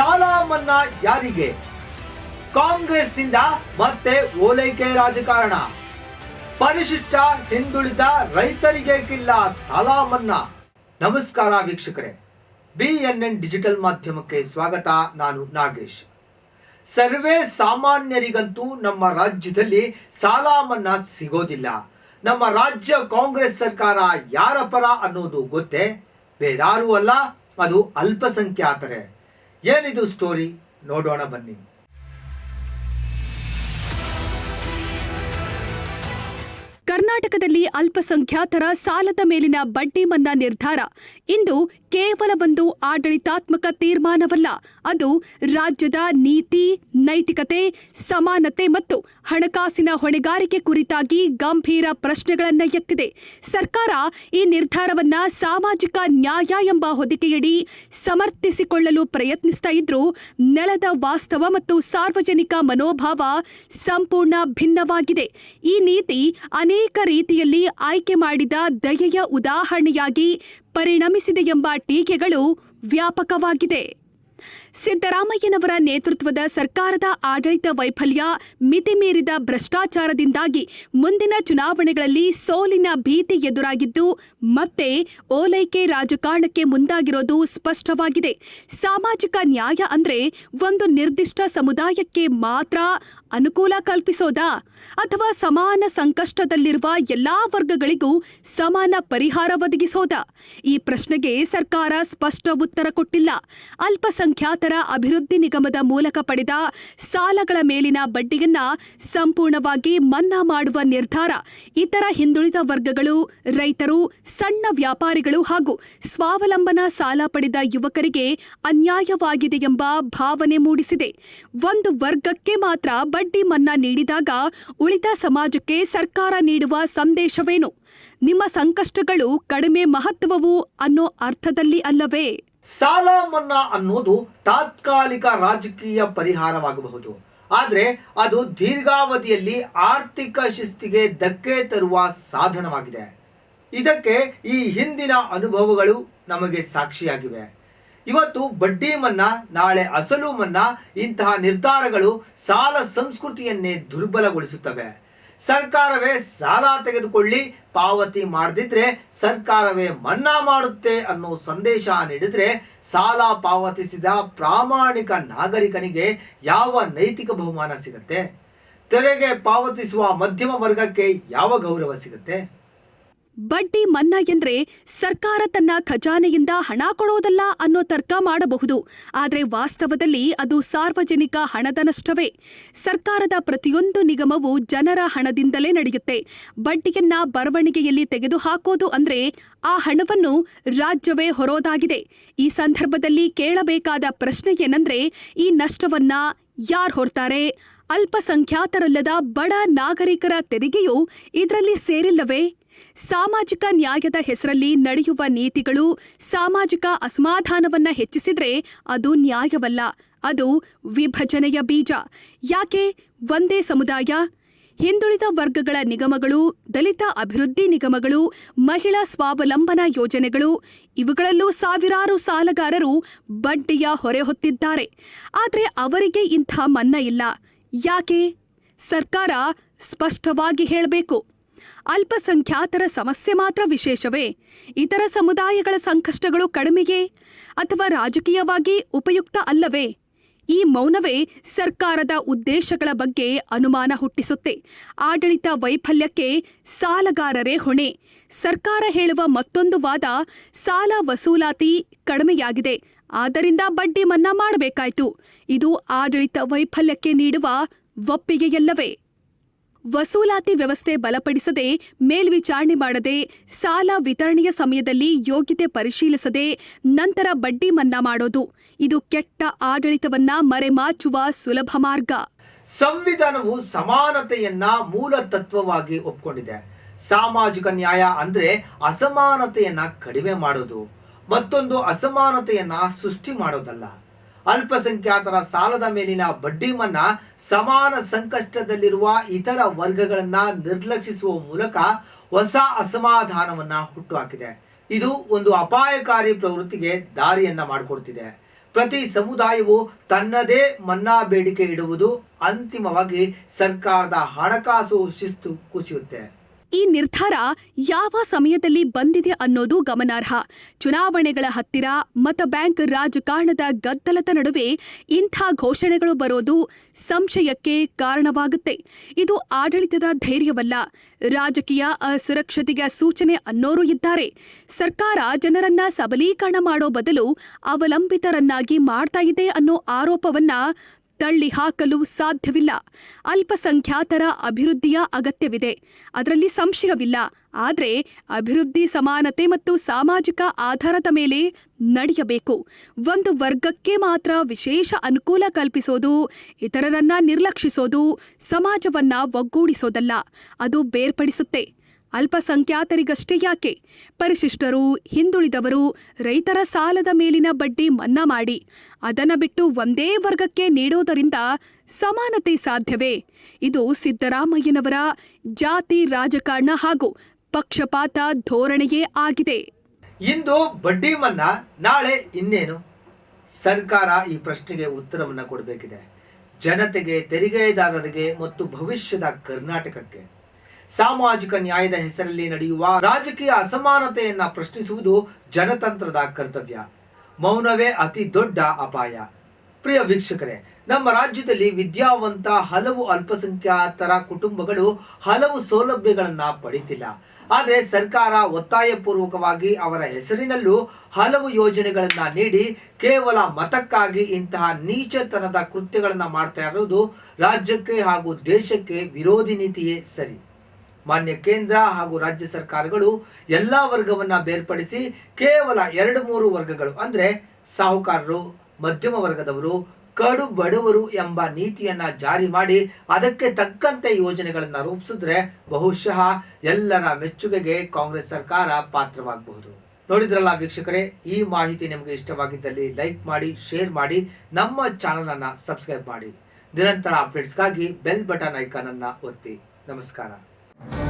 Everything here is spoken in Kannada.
ಸಾಲ ಮನ್ನಾ ಯಾರಿಗೆ? ಕಾಂಗ್ರೆಸ್ ಇಂದ ಮತ್ತೆ ಓಲೈಕೆ ರಾಜಕಾರಣ. ಪರಿಶಿಷ್ಟ ಹಿಂದುಳಿದ ರೈತರಿಗೆ ಕಿಲ್ಲ ಸಾಲ ಮನ್ನಾ ನಮಸ್ಕಾರ ವೀಕ್ಷಕರೇ. ಬಿಎನ್ಎನ್ ಡಿಜಿಟಲ್ ಮಾಧ್ಯಮಕ್ಕೆ ಸ್ವಾಗತ, ನಾನು ನಾಗೇಶ್. ಸರ್ವೇ ಸಾಮಾನ್ಯರಿಗಂತೂ ನಮ್ಮ ರಾಜ್ಯದಲ್ಲಿ ಸಾಲ ಮನ್ನಾ ಸಿಗೋದಿಲ್ಲ. ನಮ್ಮ ರಾಜ್ಯ ಕಾಂಗ್ರೆಸ್ ಸರ್ಕಾರ ಯಾರ ಪರ ಅನ್ನೋದು ಗೊತ್ತೇ? ಬೇರಾರೂ ಅಲ್ಲ, ಅದು ಅಲ್ಪಸಂಖ್ಯಾತರೇ. ಏನಿದು ಸ್ಟೋರಿ ನೋಡೋಣ ಬನ್ನಿ. ಕರ್ನಾಟಕದಲ್ಲಿ ಅಲ್ಪಸಂಖ್ಯಾತರ ಸಾಲದ ಮೇಲಿನ ಬಡ್ಡಿ ಮನ್ನಾ ನಿರ್ಧಾರ. ಇಂದು ಕೇವಲ ಒಂದು ಆಡಳಿತಾತ್ಮಕ ತೀರ್ಮಾನವಲ್ಲ, ಅದು ರಾಜ್ಯದ ನೀತಿ, ನೈತಿಕತೆ, ಸಮಾನತೆ ಮತ್ತು ಹಣಕಾಸಿನ ಹೊಣೆಗಾರಿಕೆ ಕುರಿತಾಗಿ ಗಂಭೀರ ಪ್ರಶ್ನೆಗಳನ್ನು ಎತ್ತಿದೆ. ಸರ್ಕಾರ ಈ ನಿರ್ಧಾರವನ್ನ ಸಾಮಾಜಿಕ ನ್ಯಾಯ ಎಂಬ ಹೊದಿಕೆಯಡಿ ಸಮರ್ಥಿಸಿಕೊಳ್ಳಲು ಪ್ರಯತ್ನಿಸ್ತಾ ಇದ್ರೂ ನೆಲದ ವಾಸ್ತವ ಮತ್ತು ಸಾರ್ವಜನಿಕ ಮನೋಭಾವ ಸಂಪೂರ್ಣ ಭಿನ್ನವಾಗಿದೆ. ಈ ನೀತಿ ಅನೇಕ ರೀತಿಯಲ್ಲಿ ಆಯ್ಕೆ ಮಾಡಿದ ದಯೆಯ ಉದಾಹರಣೆಯಾಗಿ ಪರಿಣಮಿಸಿದೆ ಎಂಬ ಟೀಕೆಗಳು ವ್ಯಾಪಕವಾಗಿದೆ. ಸಿದ್ದರಾಮಯ್ಯನವರ ನೇತೃತ್ವದ ಸರ್ಕಾರದ ಆಡಳಿತ ವೈಫಲ್ಯ ಮಿತಿಮೀರಿದ ಭ್ರಷ್ಟಾಚಾರದಿಂದಾಗಿ ಮುಂದಿನ ಚುನಾವಣೆಗಳಲ್ಲಿ ಸೋಲಿನ ಭೀತಿ ಎದುರಾಗಿದ್ದು, ಮತ್ತೆ ಓಲೈಕೆ ರಾಜಕಾರಣಕ್ಕೆ ಮುಂದಾಗಿರೋದು ಸ್ಪಷ್ಟವಾಗಿದೆ. ಸಾಮಾಜಿಕ ನ್ಯಾಯ ಅಂದ್ರೆ ಒಂದು ನಿರ್ದಿಷ್ಟ ಸಮುದಾಯಕ್ಕೆ ಮಾತ್ರ ಅನುಕೂಲ ಕಲ್ಪಿಸೋದಾ? ಅಥವಾ ಸಮಾನ ಸಂಕಷ್ಟದಲ್ಲಿರುವ ಎಲ್ಲಾ ವರ್ಗಗಳಿಗೂ ಸಮಾನ ಪರಿಹಾರ ಒದಗಿಸೋದಾ? ಈ ಪ್ರಶ್ನೆಗೆ ಸರ್ಕಾರ ಸ್ಪಷ್ಟ ಉತ್ತರ ಕೊಟ್ಟಿಲ್ಲ. ಅಲ್ಪಸಂಖ್ಯಾತರ ಅಭಿವೃದ್ಧಿ ನಿಗಮದ ಮೂಲಕ ಪಡೆದ ಸಾಲಗಳ ಮೇಲಿನ ಬಡ್ಡಿಯನ್ನ ಸಂಪೂರ್ಣವಾಗಿ ಮನ್ನಾ ಮಾಡುವ ನಿರ್ಧಾರ ಇತರ ಹಿಂದುಳಿದ ವರ್ಗಗಳು, ರೈತರು, ಸಣ್ಣ ವ್ಯಾಪಾರಿಗಳು ಹಾಗೂ ಸ್ವಾವಲಂಬನ ಸಾಲ ಪಡೆದ ಯುವಕರಿಗೆ ಅನ್ಯಾಯವಾಗಿದೆ ಎಂಬ ಭಾವನೆ ಮೂಡಿಸಿದೆ. ಒಂದು ವರ್ಗಕ್ಕೆ ಮಾತ್ರ ಬಡ್ಡಿ ಮನ್ನಾ ನೀಡಿದಾಗ ಉಳಿದ ಸಮಾಜಕ್ಕೆ ಸರ್ಕಾರ ನೀಡುವ ಸಂದೇಶವೇನು? ನಿಮ್ಮ ಸಂಕಷ್ಟಗಳು ಕಡಿಮೆ ಮಹತ್ವವು ಅನ್ನೋ ಅರ್ಥದಲ್ಲಿ ಅಲ್ಲವೇ? ಸಾಲ ಮನ್ನಾ ಅನ್ನೋದು ತಾತ್ಕಾಲಿಕ ರಾಜಕೀಯ ಪರಿಹಾರವಾಗಬಹುದು. ಆದರೆ ಅದು ದೀರ್ಘಾವಧಿಯಲ್ಲಿ ಆರ್ಥಿಕ ಶಿಸ್ತಿಗೆ ಧಕ್ಕೆ ತರುವ ಸಾಧನವಾಗಿದೆ. ಇದಕ್ಕೆ ಈ ಹಿಂದಿನ ಅನುಭವಗಳು ನಮಗೆ ಸಾಕ್ಷಿಯಾಗಿವೆ. ಇವತ್ತು ಬಡ್ಡಿ ಮನ್ನಾ, ನಾಳೆ ಅಸಲು ಮನ್ನಾ ಇಂತಹ ನಿರ್ಧಾರಗಳು ಸಾಲ ಸಂಸ್ಕೃತಿಯನ್ನೇ ದುರ್ಬಲಗೊಳಿಸುತ್ತವೆ. ಸರ್ಕಾರವೇ ಸಾಲ ತೆಗೆದುಕೊಳ್ಳಿ, ಪಾವತಿ ಮಾಡದಿದ್ರೆ ಸರ್ಕಾರವೇ ಮನ್ನಾ ಮಾಡುತ್ತೆ ಅನ್ನೋ ಸಂದೇಶ ನೀಡಿದ್ರೆ ಸಾಲ ಪಾವತಿಸಿದ ಪ್ರಾಮಾಣಿಕ ನಾಗರಿಕನಿಗೆ ಯಾವ ನೈತಿಕ ಬಹುಮಾನ ಸಿಗುತ್ತೆ? ತೆರಿಗೆ ಪಾವತಿಸುವ ಮಧ್ಯಮ ವರ್ಗಕ್ಕೆ ಯಾವ ಗೌರವ ಸಿಗುತ್ತೆ? ಬಡ್ಡಿ ಮನ್ನಾ ಎಂದ್ರೆ ಸರ್ಕಾರ ತನ್ನ ಖಜಾನೆಯಿಂದ ಹಣ ಕೊಡೋದಲ್ಲ ಅನ್ನೋ ತರ್ಕ ಮಾಡಬಹುದು. ಆದರೆ ವಾಸ್ತವದಲ್ಲಿ ಅದು ಸಾರ್ವಜನಿಕ ಹಣದ ನಷ್ಟವೇ ಸರ್ಕಾರದ ಪ್ರತಿಯೊಂದು ನಿಗಮವು ಜನರ ಹಣದಿಂದಲೇ ನಡೆಯುತ್ತೆ. ಬಡ್ಡಿಯನ್ನ ಬರವಣಿಗೆಯಲ್ಲಿ ತೆಗೆದುಹಾಕೋದು ಅಂದ್ರೆ ಆ ಹಣವನ್ನು ರಾಜ್ಯವೇ ಹೊರೋದಾಗಿದೆ. ಈ ಸಂದರ್ಭದಲ್ಲಿ ಕೇಳಬೇಕಾದ ಪ್ರಶ್ನೆ ಏನಂದ್ರೆ, ಈ ನಷ್ಟವನ್ನ ಯಾರು ಹೊರ್ತಾರೆ? ಅಲ್ಪಸಂಖ್ಯಾತರಲ್ಲದ ಬಡ ನಾಗರಿಕರ ತೆರಿಗೆಯು ಇದರಲ್ಲಿ ಸೇರಿಲ್ಲವೇ? ಸಾಮಾಜಿಕ ನ್ಯಾಯದ ಹೆಸರಲ್ಲಿ ನಡೆಯುವ ನೀತಿಗಳು ಸಾಮಾಜಿಕ ಅಸಮಾಧಾನವನ್ನ ಹೆಚ್ಚಿಸಿದ್ರೆ ಅದು ನ್ಯಾಯವಲ್ಲ, ಅದು ವಿಭಜನೆಯ ಬೀಜ. ಯಾಕೆ? ಒಂದೇ ಸಮುದಾಯ, ಹಿಂದುಳಿದ ವರ್ಗಗಳ ನಿಗಮಗಳು, ದಲಿತ ಅಭಿವೃದ್ಧಿ ನಿಗಮಗಳು, ಮಹಿಳಾ ಸ್ವಾವಲಂಬನಾ ಯೋಜನೆಗಳು, ಇವುಗಳಲ್ಲೂ ಸಾವಿರಾರು ಸಾಲಗಾರರು ಬಡ್ಡಿಯ ಹೊರೆ ಹೊತ್ತಿದ್ದಾರೆ. ಆದರೆ ಅವರಿಗೆ ಇಂಥ ಮನ್ನ ಇಲ್ಲ. ಯಾಕೆ? ಸರ್ಕಾರ ಸ್ಪಷ್ಟವಾಗಿ ಹೇಳಬೇಕು. ಅಲ್ಪಸಂಖ್ಯಾತರ ಸಮಸ್ಯೆ ಮಾತ್ರ ವಿಶೇಷವೇ? ಇತರ ಸಮುದಾಯಗಳ ಸಂಕಷ್ಟಗಳು ಕಡಿಮೆಯೇ? ಅಥವಾ ರಾಜಕೀಯವಾಗಿ ಉಪಯುಕ್ತ ಅಲ್ಲವೇ? ಈ ಮೌನವೇ ಸರ್ಕಾರದ ಉದ್ದೇಶಗಳ ಬಗ್ಗೆ ಅನುಮಾನ ಹುಟ್ಟಿಸುತ್ತೆ. ಆಡಳಿತ ವೈಫಲ್ಯಕ್ಕೆ ಸಾಲಗಾರರೇ ಹೊಣೆ. ಸರ್ಕಾರ ಹೇಳುವ ಮತ್ತೊಂದು ವಾದ ಸಾಲ ವಸೂಲಾತಿ ಕಡಿಮೆಯಾಗಿದೆ. ಆದ್ದರಿಂದ ಬಡ್ಡಿ ಮನ್ನಾ ಮಾಡಬೇಕಾಯಿತು. ಇದು ಆಡಳಿತ ವೈಫಲ್ಯಕ್ಕೆ ನೀಡುವ ಒಪ್ಪಿಗೆಯಲ್ಲವೇ? ವಸೂಲಾತಿ ವ್ಯವಸ್ಥೆ ಬಲಪಡಿಸದೆ ಮೇಲ್ವಿಚಾರಣೆ ಮಾಡದೆ ಸಾಲ ವಿತರಣೆಯ ಸಮಯದಲ್ಲಿ ಯೋಗ್ಯತೆ ಪರಿಶೀಲಿಸದೆ ನಂತರ ಬಡ್ಡಿ ಮನ್ನಾ ಮಾಡೋದು. ಇದು ಕೆಟ್ಟ ಆಡಳಿತವನ್ನ ಮರೆಮಾಚುವ ಸುಲಭ ಮಾರ್ಗ. ಸಂವಿಧಾನವು ಸಮಾನತೆಯನ್ನ ಮೂಲ ತತ್ವವಾಗಿ ಒಪ್ಕೊಂಡಿದೆ. ಸಾಮಾಜಿಕ ನ್ಯಾಯ ಅಂದ್ರೆ ಅಸಮಾನತೆಯನ್ನ ಕಡಿಮೆ ಮಾಡೋದು. ಮತ್ತೊಂದು ಅಸಮಾನತೆಯನ್ನ ಸೃಷ್ಟಿ ಮಾಡೋದಲ್ಲ. ಅಲ್ಪಸಂಖ್ಯಾತರ ಸಾಲದ ಮೇಲಿನ ಬಡ್ಡಿ ಮನ್ನಾ ಸಮಾನ ಸಂಕಷ್ಟದಲ್ಲಿರುವ ಇತರ ವರ್ಗಗಳನ್ನ ನಿರ್ಲಕ್ಷಿಸುವ ಮೂಲಕ ಹೊಸ ಅಸಮಾಧಾನವನ್ನ ಹುಟ್ಟುಹಾಕಿದೆ. ಇದು ಒಂದು ಅಪಾಯಕಾರಿ ಪ್ರವೃತ್ತಿಗೆ ದಾರಿಯನ್ನ ಮಾಡಿಕೊಡ್ತಿದೆ. ಪ್ರತಿ ಸಮುದಾಯವು ತನ್ನದೇ ಮನ್ನಾ ಬೇಡಿಕೆ ಇಡುವುದು ಅಂತಿಮವಾಗಿ ಸರ್ಕಾರದ ಹಣಕಾಸು ಶಿಸ್ತು ಕುಸಿಯುತ್ತೆ. ಈ ನಿರ್ಧಾರ ಯಾವ ಸಮಯದಲ್ಲಿ ಬಂದಿದೆ ಅನ್ನೋದು ಗಮನಾರ್ಹ. ಚುನಾವಣೆಗಳ ಹತ್ತಿರ ಮತ ಬ್ಯಾಂಕ್ ರಾಜಕಾರಣದ ಗದ್ದಲದ ನಡುವೆ ಇಂಥ ಘೋಷಣೆಗಳು ಬರೋದು ಸಂಶಯಕ್ಕೆ ಕಾರಣವಾಗುತ್ತೆ. ಇದು ಆಡಳಿತದ ಧೈರ್ಯವಲ್ಲ. ರಾಜಕೀಯ ಅಸುರಕ್ಷತೆಗೆ ಸೂಚನೆ ಅನ್ನೋರು ಇದ್ದಾರೆ. ಸರ್ಕಾರ ಜನರನ್ನ ಸಬಲೀಕರಣ ಮಾಡೋ ಬದಲು ಅವಲಂಬಿತರನ್ನಾಗಿ ಮಾಡ್ತಾ ಇದೆ ಅನ್ನೋ ಆರೋಪವನ್ನ ತಳ್ಳಿ ಹಾಕಲು ಸಾಧ್ಯವಿಲ್ಲ. ಅಲ್ಪಸಂಖ್ಯಾತರ ಅಭಿವೃದ್ಧಿಯ ಅಗತ್ಯವಿದೆ. ಅದರಲ್ಲಿ ಸಂಶಯವಿಲ್ಲ. ಆದರೆ ಅಭಿವೃದ್ಧಿ ಸಮಾನತೆ ಮತ್ತು ಸಾಮಾಜಿಕ ಆಧಾರದ ಮೇಲೆ ನಡೆಯಬೇಕು. ಒಂದು ವರ್ಗಕ್ಕೆ ಮಾತ್ರ ವಿಶೇಷ ಅನುಕೂಲ ಕಲ್ಪಿಸೋದು, ಇತರರನ್ನ ನಿರ್ಲಕ್ಷಿಸೋದು, ಸಮಾಜವನ್ನ ಒಗ್ಗೂಡಿಸೋದಲ್ಲ. ಅದು ಬೇರ್ಪಡಿಸುತ್ತೆ. ಅಲ್ಪಸಂಖ್ಯಾತರಿಗಷ್ಟೇ ಯಾಕೆ? ಪರಿಶಿಷ್ಟರು, ಹಿಂದುಳಿದವರು ರೈತರ ಸಾಲದ ಮೇಲಿನ ಬಡ್ಡಿ ಮನ್ನಾ ಮಾಡಿ, ಅದನ್ನು ಬಿಟ್ಟು ಒಂದೇ ವರ್ಗಕ್ಕೆ ನೀಡೋದರಿಂದ ಸಮಾನತೆ ಸಾಧ್ಯವೇ? ಇದು ಸಿದ್ದರಾಮಯ್ಯನವರ ಜಾತಿ ರಾಜಕಾರಣ ಹಾಗೂ ಪಕ್ಷಪಾತ ಧೋರಣೆಯೇ ಆಗಿದೆ. ಇಂದು ಬಡ್ಡಿ ಮನ್ನಾ ನಾಳೆ ಇನ್ನೇನು? ಸರ್ಕಾರ ಈ ಪ್ರಶ್ನೆಗೆ ಉತ್ತರವನ್ನು ಕೊಡಬೇಕಿದೆ. ಜನತೆಗೆ ತೆರಿಗೆದಾರರಿಗೆ ಮತ್ತು ಭವಿಷ್ಯದ ಕರ್ನಾಟಕಕ್ಕೆ. ಸಾಮಾಜಿಕ ನ್ಯಾಯದ ಹೆಸರಲ್ಲಿ ನಡೆಯುವ ರಾಜಕೀಯ ಅಸಮಾನತೆಯನ್ನ ಪ್ರಶ್ನಿಸುವುದು ಜನತಂತ್ರದ ಕರ್ತವ್ಯ. ಮೌನವೇ ಅತಿ ದೊಡ್ಡ ಅಪಾಯ. ಪ್ರಿಯ ವೀಕ್ಷಕರೇ, ನಮ್ಮ ರಾಜ್ಯದಲ್ಲಿ ವಿದ್ಯಾವಂತ ಹಲವು ಅಲ್ಪಸಂಖ್ಯಾತರ ಕುಟುಂಬಗಳು ಹಲವು ಸೌಲಭ್ಯಗಳನ್ನು ಪಡೀತಿಲ್ಲ. ಆದರೆ ಸರ್ಕಾರ ಒತ್ತಾಯಪೂರ್ವಕವಾಗಿ ಅವರ ಹೆಸರಿನಲ್ಲೂ ಹಲವು ಯೋಜನೆಗಳನ್ನು ನೀಡಿ ಕೇವಲ ಮತಕ್ಕಾಗಿ ಇಂತಹ ನೀಚತನದ ಕೃತ್ಯಗಳನ್ನು ಮಾಡ್ತಾ ಇರೋದು ರಾಜ್ಯಕ್ಕೆ ಹಾಗೂ ದೇಶಕ್ಕೆ ವಿರೋಧಿ ನೀತಿಯೇ ಸರಿ. ಮಾನ್ಯ ಕೇಂದ್ರ ಹಾಗೂ ರಾಜ್ಯ ಸರ್ಕಾರಗಳು ಎಲ್ಲ ವರ್ಗವನ್ನ ಬೇರ್ಪಡಿಸಿ ಕೇವಲ ಎರಡು ಮೂರು ವರ್ಗಗಳು ಅಂದ್ರೆ ಸಾಹುಕಾರರು, ಮಧ್ಯಮ ವರ್ಗದವರು, ಕಡು ಬಡವರು ಎಂಬ ನೀತಿಯನ್ನ ಜಾರಿ ಮಾಡಿ ಅದಕ್ಕೆ ತಕ್ಕಂತೆ ಯೋಜನೆಗಳನ್ನು ರೂಪಿಸಿದ್ರೆ ಬಹುಶಃ ಎಲ್ಲರ ಮೆಚ್ಚುಗೆಗೆ ಕಾಂಗ್ರೆಸ್ ಸರ್ಕಾರ ಪಾತ್ರವಾಗಬಹುದು. ನೋಡಿದ್ರಲ್ಲ ವೀಕ್ಷಕರೇ, ಈ ಮಾಹಿತಿ ನಿಮಗೆ ಇಷ್ಟವಾಗಿದ್ದಲ್ಲಿ ಲೈಕ್ ಮಾಡಿ, ಶೇರ್ ಮಾಡಿ, ನಮ್ಮ ಚಾನಲನ್ನು ಸಬ್ಸ್ಕ್ರೈಬ್ ಮಾಡಿ. ನಿರಂತರ ಅಪ್ಡೇಟ್ಸ್ಗಾಗಿ ಬೆಲ್ ಬಟನ್ ಐಕಾನ್ ಅನ್ನ ಒತ್ತಿ. ನಮಸ್ಕಾರ. you